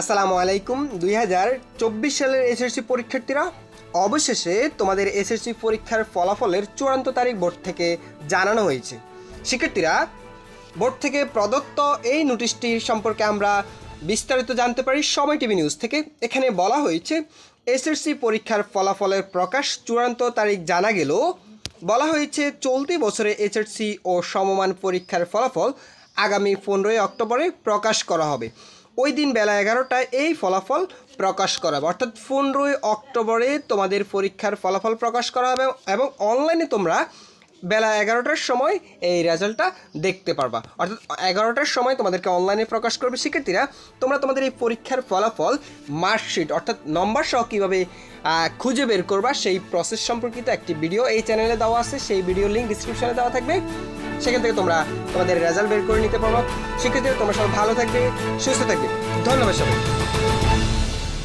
আসসালামু আলাইকুম। দুই হাজার চব্বিশ সালের এসএসসি পরীক্ষার্থীরা, অবশেষে তোমাদের এসএসসি পরীক্ষার ফলাফলের চূড়ান্ত তারিখ বোর্ড থেকে জানানো হয়েছে। শিক্ষার্থীরা, বোর্ড থেকে প্রদত্ত এই নোটিশটির সম্পর্কে আমরা বিস্তারিত জানতে পারি সময় টিভি নিউজ থেকে। এখানে বলা হয়েছে এসএসসি পরীক্ষার ফলাফলের প্রকাশ চূড়ান্ত তারিখ জানা গেলেও বলা হয়েছে, চলতি বছরে এসএসসি ও সমমান পরীক্ষার ফলাফল আগামী পনেরোই অক্টোবরে প্রকাশ করা হবে। ওই দিন বেলা এগারোটায় এই ফলাফল প্রকাশ করা হবে। অর্থাৎ পনেরোই অক্টোবরে তোমাদের পরীক্ষার ফলাফল প্রকাশ করা হবে এবং অনলাইনে তোমরা বেলা এগারোটার সময় এই রেজাল্টটা দেখতে পারবা। অর্থাৎ এগারোটার সময় তোমাদেরকে অনলাইনে প্রকাশ করবে শিক্ষার্থীরা। তোমরা তোমাদের এই পরীক্ষার ফলাফল মার্কশিট অর্থাৎ নম্বর সহ কীভাবে খুঁজে বের করবা, সেই প্রসেস সম্পর্কিত একটি ভিডিও এই চ্যানেলে দেওয়া আছে। সেই ভিডিও লিঙ্ক ডিসক্রিপশনে দেওয়া থাকবে। সেখান থেকে তোমরা তোমাদের রেজাল্ট বের করে নিতে পারো শিক্ষার্থীরা, তোমরা সবাই ভালো থাকবে, সুস্থ থাকবে। ধন্যবাদ সবাই